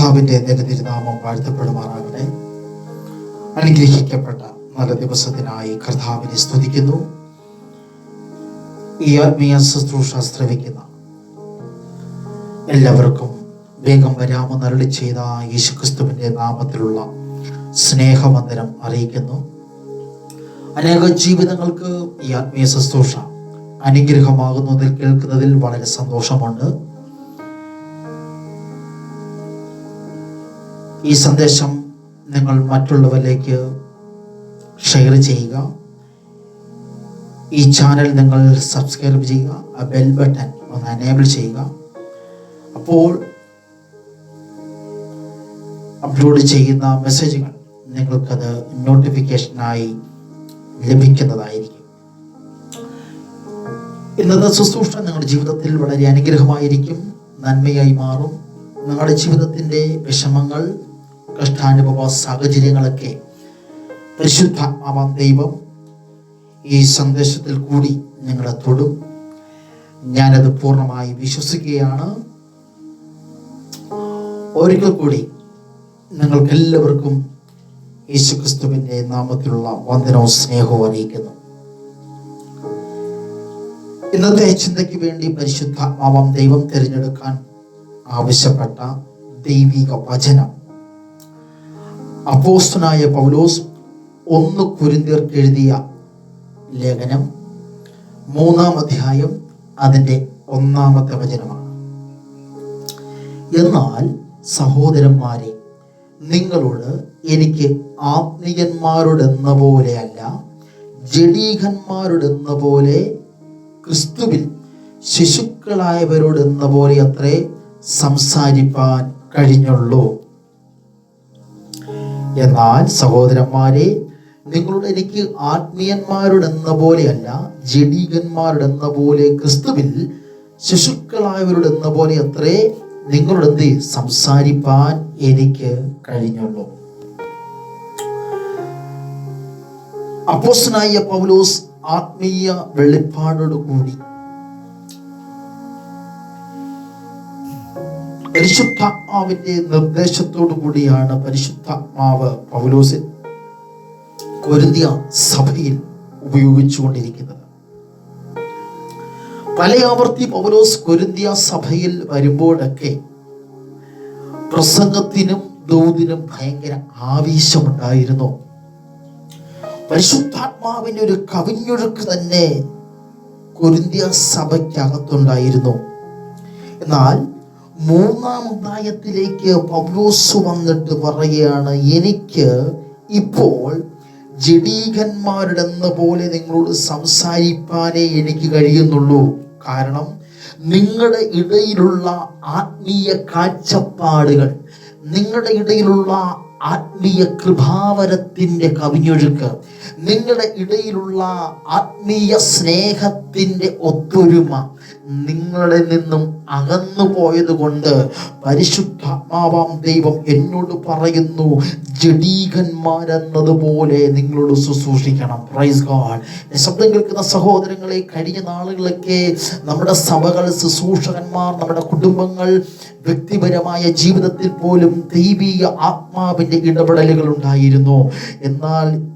കർത്താവിന്റെ നിരതിരുനാമം വാഴ്ത്തപ്പെടുമാറാകട്ടെ. അനുഗ്രഹിക്കപ്പെട്ട നല്ല ദിവസത്തിനായി കർത്താവിനെ സ്തുതിക്കുന്നു. ഈ ആത്മീയ ശുശ്രൂഷ ശ്രവിക്കുന്ന എല്ലാവർക്കും വേഗം വരാമെന്ന് അരളി ചെയ്ത യേശുക്രിസ്തുവിന്റെ നാമത്തിലുള്ള സ്നേഹവന്ദനം അറിയിക്കുന്നു. അനേക ജീവിതങ്ങൾക്ക് ഈ ആത്മീയ ശുശ്രൂഷ അനുഗ്രഹമാകുന്നതിൽ കേൾക്കുന്നതിൽ വളരെ സന്തോഷമുണ്ട്. ഈ സന്ദേശം നിങ്ങൾ മറ്റുള്ളവരിലേക്ക് ഷെയർ ചെയ്യുക. ഈ ചാനൽ നിങ്ങൾ സബ്സ്ക്രൈബ് ചെയ്യുക. ആ ബെൽ ബട്ടൺ ഒന്ന് എനേബിൾ ചെയ്യുക. അപ്പോൾ അപ്ലോഡ് ചെയ്യുന്ന മെസ്സേജുകൾ നിങ്ങൾക്കത് നോട്ടിഫിക്കേഷനായി ലഭിക്കുന്നതായിരിക്കും. ഇന്നത്തെ ശുശ്രൂഷ നിങ്ങളുടെ ജീവിതത്തിൽ വളരെ അനുഗ്രഹമായിരിക്കും. നന്മയായി മാറും. നിങ്ങളുടെ ജീവിതത്തിന്റെ വിഷമങ്ങൾ കഷ്ടാനുഭവ സാഹചര്യങ്ങളൊക്കെ പരിശുദ്ധാത്മാവാം ദൈവം ഈ സന്ദേശത്തിൽ കൂടി നിങ്ങളെ തൊടും. ഞാനത് പൂർണമായി വിശ്വസിക്കുകയാണ്. ഒരിക്കൽ കൂടി നിങ്ങൾക്കെല്ലാവർക്കും യേശുക്രിസ്തുവിന്റെ നാമത്തിലുള്ള വന്ദനവും സ്നേഹവും അറിയിക്കുന്നു. ഇന്നത്തെ ചിന്തയ്ക്ക് വേണ്ടി പരിശുദ്ധാത്മാവാം ദൈവം തിരഞ്ഞെടുക്കാൻ ആവശ്യപ്പെട്ട ദൈവിക വചനം അപ്പോസ്തനായ പൗലോസ് ഒന്ന് കുരുന്തീർക്ക് എഴുതിയ ലേഖനം മൂന്നാം അധ്യായം അതിന്റെ ഒന്നാമത്തെ വചനമാണ്. എന്നാൽ സഹോദരന്മാരെ നിങ്ങളോട് എനിക്ക് ആത്മീയന്മാരോടെന്ന പോലെയല്ല ജഡീകന്മാരോടെന്ന പോലെ ക്രിസ്തുവിൽ ശിശുക്കളായവരോടെന്ന പോലെ അത്രേ സംസാരിപ്പാൻ കഴിഞ്ഞുള്ളൂ. എന്നാൽ സഹോദരന്മാരെ നിങ്ങളുടെ എനിക്ക് ആത്മീയന്മാരുടെന്ന പോലെയല്ല ജഡീകന്മാരുടെന്ന പോലെ ക്രിസ്തുവിൽ ശിശുക്കളായവരുടെന്ന പോലെ അത്രേ നിങ്ങളുടെ എന്ത് സംസാരിപ്പാൻ എനിക്ക് കഴിഞ്ഞുള്ളൂ. അപ്പോസ്തനായ പൗലോസ് ആത്മീയ വെളിപ്പാടോട് പരിശുദ്ധാത്മാവിന്റെ നിർദ്ദേശത്തോടു കൂടിയാണ് പരിശുദ്ധാത്മാവ് പൗലോസിൻ കൊരുതിയ സഭയിൽ ഉപയോഗിച്ചുകൊണ്ടിരിക്കുന്നത്. പലയാവർത്തി പൗലോസ് കൊരുന്തിയ സഭയിൽ വരുമ്പോഴൊക്കെ പ്രസംഗത്തിനും ദൂതിനും ഭയങ്കര ആവേശമുണ്ടായിരുന്നു. പരിശുദ്ധാത്മാവിന്റെ ഒരു കവിഞ്ഞൊഴുക്ക് തന്നെ കൊരിന്തിയ സഭയ്ക്കകത്തുണ്ടായിരുന്നു. എന്നാൽ മൂന്നാം അധ്യായത്തിലേക്ക് പൗലോസ് വന്നിട്ട് പറയുകയാണ് എനിക്ക് ഇപ്പോൾ ജഡീകന്മാരുടെന്ന പോലെ നിങ്ങളോട് സംസാരിപ്പാനേ എനിക്ക് കഴിയുന്നുള്ളൂ. കാരണം നിങ്ങളുടെ ഇടയിലുള്ള ആത്മീയ കാഴ്ചപ്പാടുകൾ നിങ്ങളുടെ ഇടയിലുള്ള ആത്മീയ കൃപാവരത്തിന്റെ കവിഞ്ഞൊഴുക്ക് നിങ്ങളുടെ ഇടയിലുള്ള ആത്മീയ സ്നേഹത്തിന്റെ ഒത്തൊരുമ നിങ്ങളുടെ നിന്നും അകന്നു പോയത് കൊണ്ട് പരിശുദ്ധാത്മാവാം ദൈവം എന്നോട് പറയുന്നു ജഡീകന്മാരെന്നതുപോലെ നിങ്ങളോട് ശുശ്രൂഷിക്കണം. പ്രൈസ് ഗാഡ് ശബ്ദം കേൾക്കുന്ന സഹോദരങ്ങളെ കഴിഞ്ഞ നാളുകളൊക്കെ നമ്മുടെ സഭകൾ ശുശ്രൂഷകന്മാർ നമ്മുടെ കുടുംബങ്ങൾ വ്യക്തിപരമായ ജീവിതത്തിൽ പോലും ദൈവീക ആത്മാവിന്റെ ഇടപെടലുകൾ ഉണ്ടായിരുന്നു. എന്നാൽ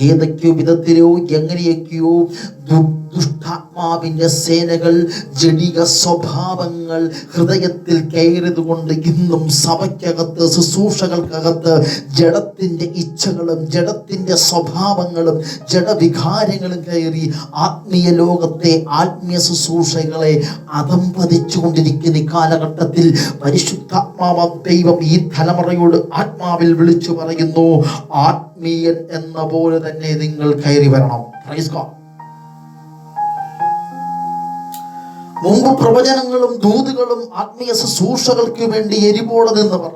ഏതൊക്കെയോ വിധത്തിലോ എങ്ങനെയൊക്കെയോ ദു- ദുഷ്ടാത്മാവിന്റെ സേനകൾ ജഡിക സ്വഭാവങ്ങൾ ഹൃദയത്തിൽ കയറിയതുകൊണ്ട് ഇന്നും സഭയ്ക്കകത്ത് ശുശ്രൂഷകൾക്കകത്ത് ജഡത്തിന്റെ ഇച്ഛകളും ജഡത്തിന്റെ സ്വഭാവങ്ങളും ജഡവികാരങ്ങളും കയറി ആത്മീയ ലോകത്തെ ആത്മീയ ശുശ്രൂഷകളെ അതമ്പതിച്ചു കൊണ്ടിരിക്കുന്ന കാലഘട്ടത്തിൽ പരിശുദ്ധാത്മാവ ദൈവം ഈ തലമുറയോട് ആത്മാവിൽ വിളിച്ചു പറയുന്നു ആത്മീയൻ എന്ന പോലെ തന്നെ നിങ്ങൾ കയറി വരണം പ്രൈസ് God. മുമ്പ് പ്രവചനങ്ങളും ദൂതുകളും ആത്മീയ ശുശ്രൂഷകൾക്ക് വേണ്ടി എരിപോടെ നിന്നവർ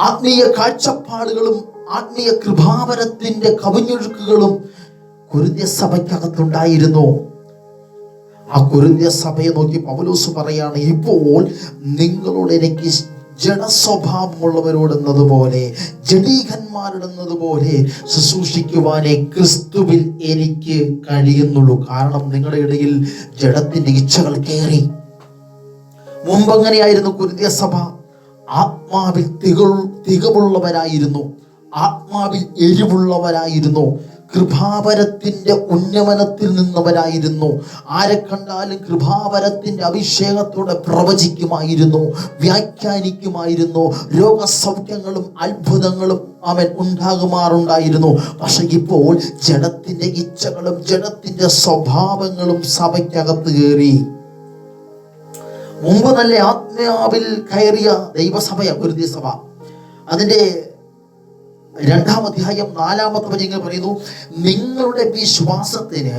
ആത്മീയ കാഴ്ചപ്പാടുകളും ആത്മീയ കൃപാവരത്തിന്റെ കവിഞ്ഞൊഴുക്കുകളും കുരുന്യ സഭയ്ക്കകത്തുണ്ടായിരുന്നു ആ കുരുന്യ സഭയെ നോക്കി പൗലോസ് പറയാണ് ഇപ്പോൾ നിങ്ങളോട് എനിക്ക് ജഡസ്വഭാവമുള്ളവരോടെന്നതുപോലെ ജഡീകന്മാരിടുന്നതുപോലെ ശുശ്രൂഷിക്കുവാനേ ക്രിസ്തുവിൽ എനിക്ക് കഴിയുന്നുള്ളൂ. കാരണം നിങ്ങളുടെ ഇടയിൽ ജഡത്തിന്റെ ഇച്ഛകൾ കയറി. മുമ്പ് അങ്ങനെയായിരുന്നു കുരുതിയ സഭ ആത്മാവിൽ തിക തികവുള്ളവരായിരുന്നു. ആത്മാവിൽ എരിവുള്ളവരായിരുന്നു. കൃപാവരത്തിന്റെ ഉന്നമനത്തിൽ നിന്നവരായിരുന്നു. ആരെ കണ്ടാലും കൃപാവരത്തിന്റെ അഭിഷേകത്തോടെ പ്രവചിക്കുമായിരുന്നു വ്യാഖ്യാനിക്കുമായിരുന്നു. രോഗസൗഖ്യങ്ങളും അത്ഭുതങ്ങളും അവൻ ഉണ്ടാകുമാറുണ്ടായിരുന്നു. പക്ഷെ ഇപ്പോൾ ജഡത്തിന്റെ ഇച്ഛകളും ജഡത്തിന്റെ സ്വഭാവങ്ങളും സഭയ്ക്കകത്ത് കയറി. മുമ്പ് നല്ല ആത്മാവിൽ കയറിയ ദൈവസഭയ ഒരു സഭ അതിന്റെ രണ്ടാം അധ്യായം നാലാമത്തെ വചനങ്ങൾ പറയുന്നു നിങ്ങളുടെ വിശ്വാസത്തിന്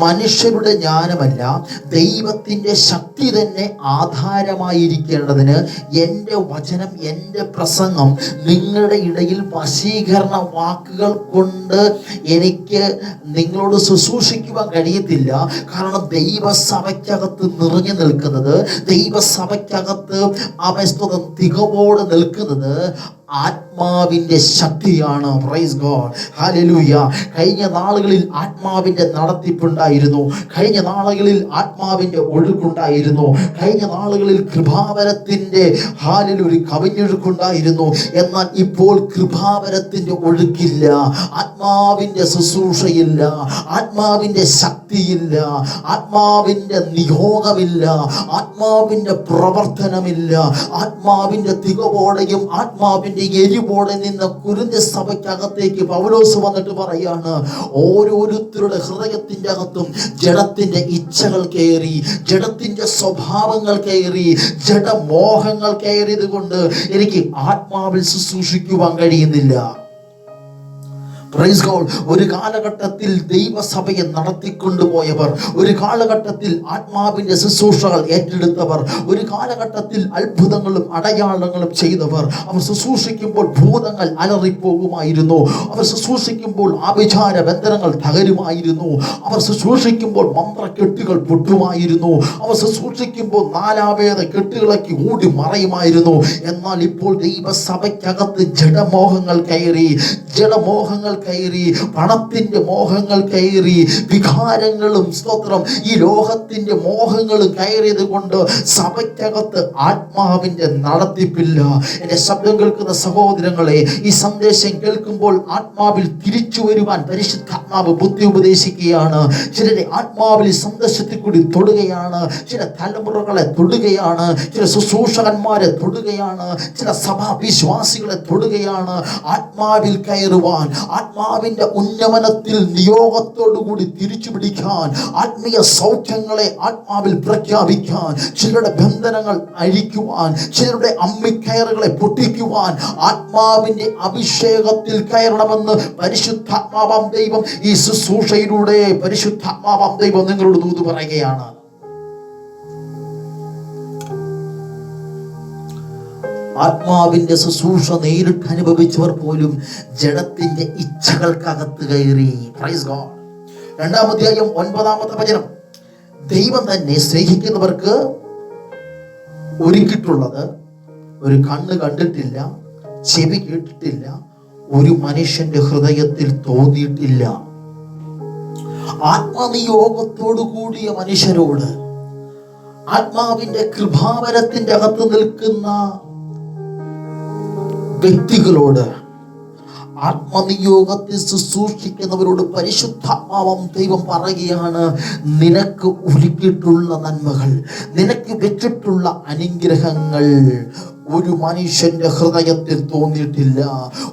മനുഷ്യരുടെ ജ്ഞാനമല്ല ദൈവത്തിന്റെ ശക്തി തന്നെ ആധാരമായിരിക്കേണ്ടതിന് എന്റെ വചനം എന്റെ പ്രസംഗം നിങ്ങളുടെ ഇടയിൽ വശീകരണ വാക്കുകൾ കൊണ്ട് എനിക്ക് നിങ്ങളോട് ശുശ്രൂഷിക്കുവാൻ കഴിയത്തില്ല. കാരണം ദൈവസഭയ്ക്കകത്ത് നിറഞ്ഞു നിൽക്കുന്നത് ദൈവസഭയ്ക്കകത്ത് അവസ്ഥ തികവോട് നിൽക്കുന്നത് ആത്മാവിന്റെ ശക്തിയാണ്. പ്രൈസ് ഗോഡ് ഹാലലൂയ കഴിഞ്ഞ നാളുകളിൽ ആത്മാവിന്റെ നടത്തിപ്പുണ്ടായിരുന്നു. കഴിഞ്ഞ നാളുകളിൽ ആത്മാവിന്റെ ഒഴുക്കുണ്ടായിരുന്നു. കഴിഞ്ഞ നാളുകളിൽ കൃപാവരത്തിന്റെ ഹാലിൽ ഒരു കവിഞ്ഞൊഴുക്കുണ്ടായിരുന്നു. എന്നാൽ ഇപ്പോൾ കൃപാവരത്തിന്റെ ഒഴുക്കില്ല. ആത്മാവിന്റെ ശുശ്രൂഷയില്ല. ആത്മാവിന്റെ ശക്തിയില്ല. ആത്മാവിന്റെ നിയോഗമില്ല. ആത്മാവിന്റെ പ്രവർത്തനമില്ല. ആത്മാവിന്റെ തികവോടെയും ആത്മാവിന്റെ എരിവോടെ നിന്ന് കുരുന്ന സഭയ്ക്കകത്തേക്ക് പൗലോസ് വന്നിട്ട് പറയാണ് ഓരോരുത്തരുടെ ഹൃദയത്തിന്റെ അകത്തും ജഡത്തിന്റെ ഇച്ഛകൾ കയറി ജഡത്തിന്റെ സ്വഭാവങ്ങൾ കയറി ജഡമോഹങ്ങൾ കയറിയത് കൊണ്ട് എനിക്ക് ആത്മാവിൽ ശുശ്രൂഷിക്കുവാൻ കഴിയുന്നില്ല. Praise ഗോഡ് ഒരു കാലഘട്ടത്തിൽ ദൈവസഭയെ നടത്തിക്കൊണ്ടുപോയവർ ഒരു കാലഘട്ടത്തിൽ ആത്മാവിന്റെ ശുശ്രൂഷകൾ ഏറ്റെടുത്തവർ ഒരു കാലഘട്ടത്തിൽ അത്ഭുതങ്ങളും അടയാളങ്ങളും ചെയ്തവർ അവർ ശുശ്രൂഷിക്കുമ്പോൾ ഭൂതങ്ങൾ അലറിപ്പോകുമായിരുന്നു. അവർ ശുശ്രൂഷിക്കുമ്പോൾ ആഭിചാര ബന്ധനങ്ങൾ തകരുമായിരുന്നു. അവർ ശുശ്രൂഷിക്കുമ്പോൾ മന്ത്രക്കെട്ടുകൾ പൊട്ടുമായിരുന്നു. അവർ ശുശ്രൂഷിക്കുമ്പോൾ നാലാവേദ കെട്ടുകളൊക്കെ ഓടി മറയുമായിരുന്നു. എന്നാൽ ഇപ്പോൾ ദൈവസഭയ്ക്കകത്ത് ജഡമോഹങ്ങൾ കയറി ജഡമോഹങ്ങൾ കയറി പണത്തിന്റെ മോഹങ്ങൾ കയറി വികാരങ്ങളും സ്തോത്രം ഈ ലോഹത്തിന്റെ മോഹങ്ങളും കയറിയത് കൊണ്ട് സഭയ്ക്കകത്ത് ആത്മാവിന്റെ നടത്തിപ്പില്ല. എന്റെ ശബ്ദം കേൾക്കുന്ന സഹോദരങ്ങളെ ഈ സന്ദേശം കേൾക്കുമ്പോൾ ആത്മാവിൽ തിരിച്ചു വരുവാൻ പരിശുദ്ധാത്മാവ് ബുദ്ധി ഉപദേശിക്കുകയാണ്. ചിലരെ ആത്മാവിൽ സന്ദേശത്തിൽ കൂടി തൊടുകയാണ്. ചില തലമുറകളെ തൊടുകയാണ്. ചില ശുശ്രൂഷകന്മാരെ തൊടുകയാണ്. ചില സഭാ വിശ്വാസികളെ തൊടുകയാണ്. ആത്മാവിൽ കയറുവാൻ ആത്മാവിന്റെ ഉന്നമനത്തിൽ നിയോഗത്തോടുകൂടി തിരിച്ചു പിടിക്കാൻ ആത്മീയ സൗഖ്യങ്ങളെ ആത്മാവിൽ പ്രഖ്യാപിക്കാൻ ചിലരുടെ ബന്ധനങ്ങൾ അഴിക്കുവാൻ ചിലരുടെ അമ്മിക്കയറുകളെ പൊട്ടിക്കുവാൻ ആത്മാവിന്റെ അഭിഷേകത്തിൽ കയറണമെന്ന് പരിശുദ്ധാത്മാവാം ദൈവം ഈ ശുശ്രൂഷയിലൂടെ പരിശുദ്ധാത്മാവാം ദൈവം നിങ്ങളോട് ദൂത് പറയുകയാണ്. ആത്മാവിന്റെ ശുശ്രൂഷ നേരിട്ട് അനുഭവിച്ചവർ പോലും ജഡത്തിന്റെ ഇച്ഛകൾക്കകത്ത് കയറി. രണ്ടാമധ്യായം ഒൻപതാമത്തെ വചനം. ദൈവം തന്നെ സ്നേഹിക്കുന്നവർക്ക് ഒരുക്കിയിട്ടുള്ളത് ഒരു കണ്ണ് കണ്ടിട്ടില്ല ചെവി കേട്ടിട്ടില്ല ഒരു മനുഷ്യന്റെ ഹൃദയത്തിൽ തോന്നിയിട്ടില്ല. ആത്മനിയോഗത്തോടു കൂടിയ മനുഷ്യരോട് ആത്മാവിന്റെ കൃപാവരത്തിന്റെ അകത്ത് നിൽക്കുന്ന വ്യക്തികളോട് ആത്മനിയോഗത്തിൽ ശുശ്രൂഷിക്കുന്നവരോട് പരിശുദ്ധാത്മാവം ദൈവം പറയുകയാണ് നിനക്ക് ഒരുക്കിയിട്ടുള്ള നന്മകൾ നിനക്ക് വെച്ചിട്ടുള്ള അനുഗ്രഹങ്ങൾ ഒരു മനുഷ്യന്റെ ഹൃദയത്തിൽ തോന്നിയിട്ടില്ല.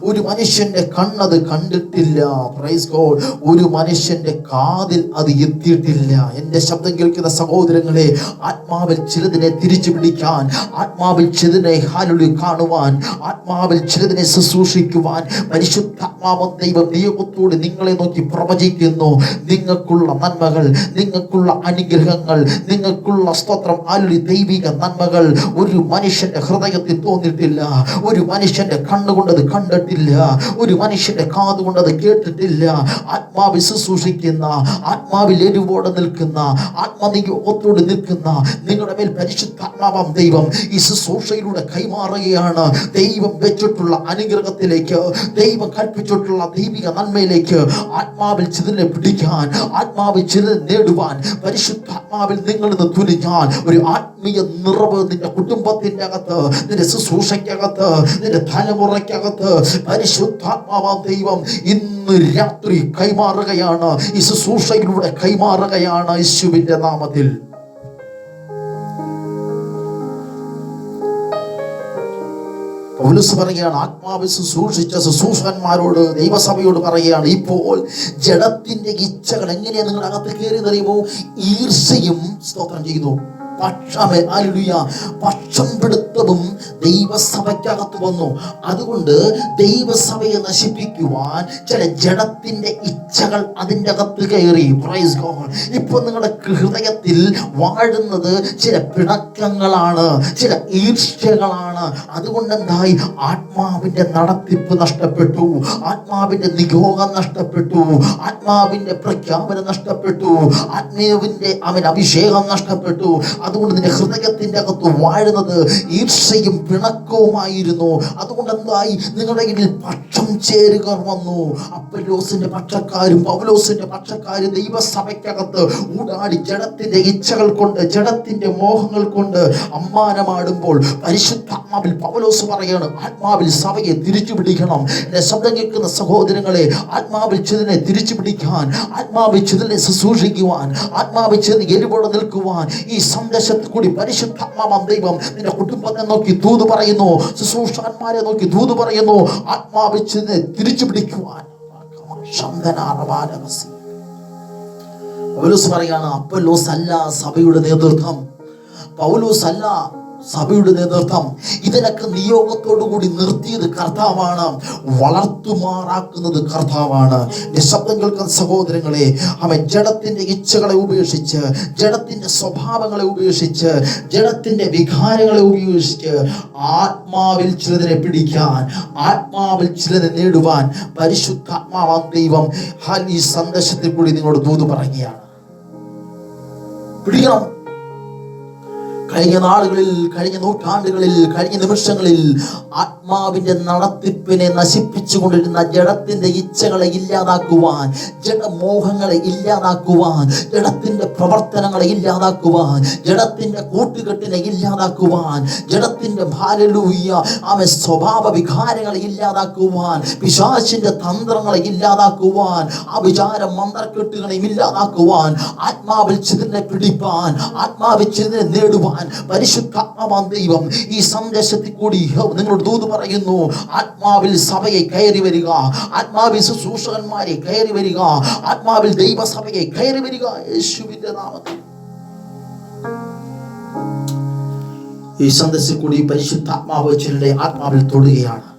ഒരു മനുഷ്യന്റെ കണ്ണത് കണ്ടിട്ടില്ല. പ്രൈസ് ഗോഡ് ഒരു മനുഷ്യന്റെ കാതിൽ അത് എത്തിയിട്ടില്ല. എന്റെ ശബ്ദം കേൾക്കുന്ന സഹോദരങ്ങളെ ആത്മാവിൽ ചിലതിനെ തിരിച്ചു പിടിക്കാൻ ആത്മാവിൽ ചിലതിനെ ഹാലുളി കാണുവാൻ ആത്മാവിൽ ചിലതിനെ ശുശ്രൂഷിക്കുവാൻ പരിശുദ്ധാത്മാവ ദൈവം നിയമത്തോട് നിങ്ങളെ നോക്കി പ്രവചിക്കുന്നു. നിങ്ങൾക്കുള്ള നന്മകൾ നിങ്ങൾക്കുള്ള അനുഗ്രഹങ്ങൾ നിങ്ങൾക്കുള്ള സ്തോത്രം ആലുളി ദൈവിക നന്മകൾ ഒരു മനുഷ്യന്റെ ഹൃദയത്തിൽ തോന്നിയിട്ടില്ല. ഒരു മനുഷ്യന്റെ കണ്ണുകൊണ്ടത് കണ്ടിട്ടില്ല. ഒരു മനുഷ്യന്റെ കാതുകൊണ്ടത് കേട്ടിട്ടില്ല. ആത്മാവ് ശുശ്രൂഷിക്കുന്ന ആത്മാവിൽ എരിവോടെ നിൽക്കുന്ന ആത്മനിയോഗത്തോട് നിൽക്കുന്ന നിങ്ങളുടെ മേൽ പരിശുദ്ധാത്മാവാം ദൈവം ഈ ശുശ്രൂഷയിലൂടെ കൈമാറുകയാണ്. ദൈവം വെച്ചിട്ടുള്ള അനുഗ്രഹത്തിലേക്ക് ദൈവം കൽപ്പിച്ചിട്ടുള്ള ദൈവിക നന്മയിലേക്ക് ആത്മാവിൽ ചിതിനെ പിടിക്കാൻ ആത്മാവിൽ ചിതിനെ നേടുവാൻ പരിശുദ്ധാത്മാവിൽ നിങ്ങളിന്ന് തുനിഞ്ഞാൽ ഒരു ആത്മീയ നിറവ് നിന്റെ കുടുംബത്തിന്റെ അകത്ത് നിന്റെ ശുശ്രൂഷയ്ക്കകത്ത് നിന്റെ തലമുറയ്ക്കകത്ത് പരിശുദ്ധാത്മാവ ദൈവം ഇന്ന് രാത്രി കൈമാറുകയാണ്. ഈ ശുശ്രൂഷയിലൂടെ കൈമാറുകയാണ് യേശുവിന്റെ നാമത്തിൽ. പൗലൂസ് പറയുകയാണ് ആത്മാവിൽ ശുശ്രൂഷിച്ച ശുശ്രൂഷകന്മാരോട് ദൈവസഭയോട് പറയുകയാണ് ഇപ്പോൾ ജഡത്തിന്റെ ഇച്ഛകൾ എങ്ങനെയാണ് നിങ്ങളുടെ അകത്ത് കയറി നിറയുമോ ഈർഷയും സ്തോത്രം ചെയ്യുന്നു. പക്ഷമേ അലുലിയ പക്ഷം പിടുത്തവും ദൈവസഭയ്ക്കകത്ത് വന്നു. അതുകൊണ്ട് ദൈവസഭയെ നശിപ്പിക്കുവാൻ ചില ജഡത്തിന്റെ ഇച്ഛകൾ അതിന്റെ അകത്ത് കയറി പ്രൈസ് ഇപ്പോൾ നിങ്ങളുടെ ഹൃദയത്തിൽ വാഴുന്നത് ചില പിണക്കങ്ങളാണ് ചില ഈർഷ്യകളാണ്. അതുകൊണ്ട് എന്തായി? ആത്മാവിന്റെ നടത്തിപ്പ് നഷ്ടപ്പെട്ടു. ആത്മാവിന്റെ നിയോഗം നഷ്ടപ്പെട്ടു. ആത്മാവിന്റെ പ്രഖ്യാപനം നഷ്ടപ്പെട്ടു. ആത്മീയവിന്റെ അവൻ അഭിഷേകം നഷ്ടപ്പെട്ടു. അതുകൊണ്ട് നിന്റെ ഹൃദയത്തിന്റെ അകത്ത് വാഴുന്നത് ഈർഷയും പിണക്കവുമായിരുന്നു. അതുകൊണ്ട് എന്തായി നിങ്ങളുടെ ഇടയിൽ പക്ഷം ചേരുക വന്നു. അപ്പലോസിന്റെ പക്ഷക്കാരും പൗലോസിന്റെ പക്ഷക്കാരും ദൈവസഭയ്ക്കകത്ത് ഊടാടി ജഡത്തിന്റെ ഇച്ഛകൾ കൊണ്ട് ജഡത്തിന്റെ മോഹങ്ങൾ കൊണ്ട് അമ്മാനമാടുമ്പോൾ പരിശുദ്ധാത്മാവിൽ പൗലോസ് പറയാണ് ആത്മാവിൽ സഭയെ തിരിച്ചു പിടിക്കണം എന്നെ ശബ്ദം കേൾക്കുന്ന സഹോദരങ്ങളെ ആത്മാവിൽ ചിതിനെ തിരിച്ചു പിടിക്കാൻ ആത്മാവിൽ ചിതിനെ ശുശ്രൂഷിക്കുവാൻ ആത്മാവിൽ ചിതിന് എരിപോടെ നിൽക്കുവാൻ ഈ സന്ദേശത്തിൽ കൂടി പരിശുദ്ധാത്മാവാം ദൈവം നിന്റെ കുടുംബത്തെ നോക്കി ദൂത് പറയുന്നു. ശുശ്രൂഷകന്മാരെ നോക്കി ദൂത് പറയുന്നു. ആത്മാവിനെ തിരിച്ചു പിടിക്കുവാൻ പൗലോസ് പറയാണ് അപ്പലോസ് അല്ല സഭയുടെ നേതൃത്വം. പൗലോസ് അല്ല സഭയുടെ നേതൃത്വം ഇതിനൊക്കെ നിയോഗത്തോടു കൂടി നിർത്തിയത് കർത്താവാണ്. വളർത്തുമാറാക്കുന്നത് കർത്താവാണ്. നിശബ്ദം കേൾക്കുന്ന സഹോദരങ്ങളെ അവൻ ജഡത്തിന്റെ ഇച്ഛകളെ ഉപേക്ഷിച്ച് ജഡത്തിന്റെ സ്വഭാവങ്ങളെ ഉപേക്ഷിച്ച് ജഡത്തിന്റെ വികാരങ്ങളെ ഉപേക്ഷിച്ച് ആത്മാവിൽ ചിലതിനെ പിടിക്കാൻ ആത്മാവിൽ ചിലതിനെ നേടുവാൻ പരിശുദ്ധാത്മാവാം ദൈവം ഈ സന്ദേശത്തിൽ കൂടി നിങ്ങളോട് ദൂത് പറയുകയാണ്. പിടിക്കണം. കഴിഞ്ഞ നാളുകളിൽ കഴിഞ്ഞ നൂറ്റാണ്ടുകളിൽ കഴിഞ്ഞ നിമിഷങ്ങളിൽ ആത്മാവിന്റെ നടത്തിപ്പിനെ നശിപ്പിച്ചുകൊണ്ടിരുന്ന ജഡത്തിന്റെ ഇച്ഛകളെ ഇല്ലാതാക്കുവാൻ ജഡമോഹങ്ങളെ ഇല്ലാതാക്കുവാൻ ജഡത്തിന്റെ പ്രവർത്തനങ്ങളെ ഇല്ലാതാക്കുവാൻ ജഡത്തിന്റെ കൂട്ടുകെട്ടിനെ ഇല്ലാതാക്കുവാൻ ജഡത്തിന്റെ ഭാരലൂയ അവൻ സ്വഭാവ വികാരങ്ങളെ ഇല്ലാതാക്കുവാൻ പിശാശിന്റെ തന്ത്രങ്ങളെ ഇല്ലാതാക്കുവാൻ ആ വിചാര മന്ത്രക്കെട്ടുകളെയും ഇല്ലാതാക്കുവാൻ ആത്മാവിൽ ചിതിനെ പിടിപ്പാൻ ആത്മാവിൽ ചിതിനെ നേടുവാൻ പരിശുദ്ധാത്മാവാൻ ദൈവം. ഈ സന്ദേശത്തിൽ കൂടി നിങ്ങളോട് ദൂത് പറയുന്നു. ആത്മാവിൽ സഭയെ കയറി വരിക. ആത്മാവിൽ ശുശ്രൂഷകന്മാരെ കയറി വരിക. ആത്മാവിൽ ദൈവസഭയെ കയറി വരിക. യേശുവിന്റെ നാമത്തിൽ. ഈ സന്ദേശത്തിൽ കൂടി പരിശുദ്ധാത്മാവ് ചിലരുടെ ആത്മാവിൽ തൊടുകയാണ്.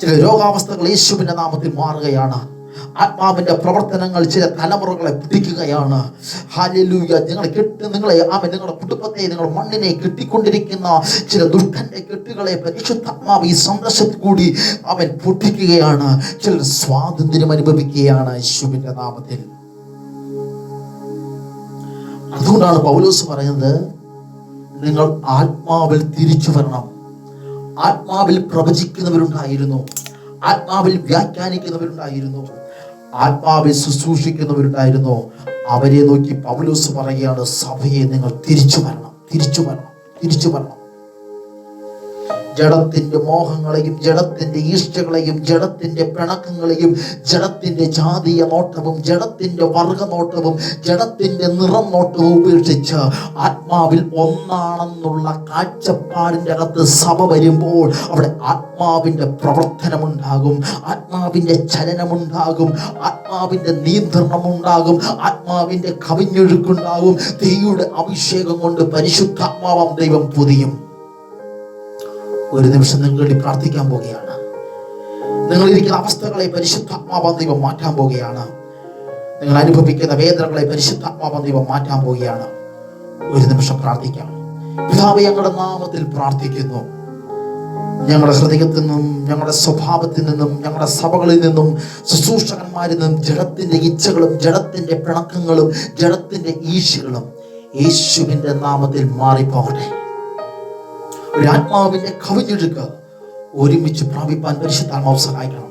ചില രോഗാവസ്ഥകൾ യേശുവിന്റെ നാമത്തിൽ മാറുകയാണ്. ആത്മാവിന്റെ പ്രവർത്തനങ്ങൾ ചില തലമുറകളെ പിടിക്കുകയാണ്. ഹാലലൂയ നിങ്ങൾ കെട്ടി നിങ്ങളെ ആമ നിങ്ങളുടെ കുടുംബത്തെ നിങ്ങളുടെ മണ്ണിനെ കെട്ടിക്കൊണ്ടിരിക്കുന്ന ചില ദുഷ്ടന്റെ കെട്ടുകളെ പരിശുദ്ധാത്മാവ് ഈ സന്ദർശത്തിൽ കൂടി അവൻ പൊട്ടിക്കുകയാണ്. ചിലർ സ്വാതന്ത്ര്യം അനുഭവിക്കുകയാണ് യേശുവിന്റെ നാമത്തിൽ. അതുകൊണ്ടാണ് പൗലോസ് പറയുന്നത് നിങ്ങൾ ആത്മാവിൽ തിരിച്ചു വരണം. ആത്മാവിൽ പ്രവചിക്കുന്നവരുണ്ടായിരുന്നു. ആത്മാവിൽ വ്യാഖ്യാനിക്കുന്നവരുണ്ടായിരുന്നു. ആത്മാവിൽ ശുശ്രൂഷിക്കുന്നവരുണ്ടായിരുന്നു. അവരെ നോക്കി പൗലോസ് പറയുകയാണ് സഭയെ നിങ്ങൾ തിരിച്ചു വരണം തിരിച്ചു വരണം തിരിച്ചു വരണം. ജഡത്തിന്റെ മോഹങ്ങളെയും ജഡത്തിന്റെ ഈഷ്ടകളെയും ജഡത്തിന്റെ പിണക്കങ്ങളെയും ജഡത്തിന്റെ ജാതീയ നോട്ടവും ജഡത്തിന്റെ വർഗ നോട്ടവും ജഡത്തിന്റെ നിറം നോട്ടവും ഉപേക്ഷിച്ച് ആത്മാവിൽ ഒന്നാണെന്നുള്ള കാഴ്ചപ്പാടിന്റെ അകത്ത് സഭ വരുമ്പോൾ അവിടെ ആത്മാവിന്റെ പ്രവർത്തനമുണ്ടാകും ആത്മാവിന്റെ ചലനമുണ്ടാകും ആത്മാവിന്റെ നിയന്ത്രണം ഉണ്ടാകും ആത്മാവിന്റെ കവിഞ്ഞൊഴുക്കുണ്ടാകും. തീയുടെ അഭിഷേകം കൊണ്ട് പരിശുദ്ധാത്മാവാം ദൈവം പൊതിയും. ഒരു നിമിഷം നിങ്ങൾക്ക് വേണ്ടി പ്രാർത്ഥിക്കാൻ പോവുകയാണ്. നിങ്ങൾ ഇരിക്കുന്ന അവസ്ഥകളെ പരിശുദ്ധാത്മാവാൻ ദൈവം മാറ്റാൻ പോവുകയാണ്. നിങ്ങൾ അനുഭവിക്കുന്ന വേദനകളെ പരിശുദ്ധാത്മാവാൻ ദൈവം മാറ്റാൻ പോവുകയാണ്. ഒരു നിമിഷം പ്രാർത്ഥിക്കാം. പിതാവ് ഞങ്ങളുടെ നാമത്തിൽ പ്രാർത്ഥിക്കുന്നു. ഞങ്ങളുടെ ഹൃദയത്തിൽ നിന്നും ഞങ്ങളുടെ സ്വഭാവത്തിൽ നിന്നും ഞങ്ങളുടെ സഭകളിൽ നിന്നും ശുശ്രൂഷകന്മാരിൽ നിന്നും ജഡത്തിന്റെ ഇച്ഛകളും ജഡത്തിന്റെ പിണക്കങ്ങളും ജഡത്തിന്റെ ഈശകളും യേശുവിന്റെ നാമത്തിൽ മാറിപ്പോകട്ടെ. ഒരു ആത്മാവിന്റെ കവിഞ്ഞൊഴുക്ക് ഒരുമിച്ച് പ്രാപിപ്പാൻ പരിശുദ്ധാത്മാവ് സഹായിക്കണം.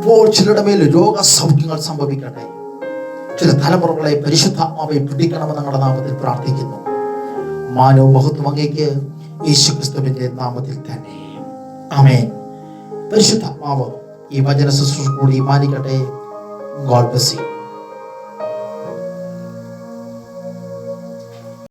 ഇപ്പോൾ ചിലരുടെ മേൽ രോഗസൗഖ്യങ്ങൾ സംഭവിക്കട്ടെ. ചില തലമുറകളെ പരിശുദ്ധാത്മാവെ പിടിക്കണമെന്ന് ഞങ്ങളുടെ നാമത്തിൽ പ്രാർത്ഥിക്കുന്നു. മാനവ മഹത്വം അങ്ങേക്ക് യേശുക്രിസ്തുവിന്റെ നാമത്തിൽ തന്നെ. ആമേൻ. പരിശുദ്ധാത്മാവ് ഈ വചന ശുശ്രൂഷ കൂടി മാനിക്കട്ടെ. God bless you.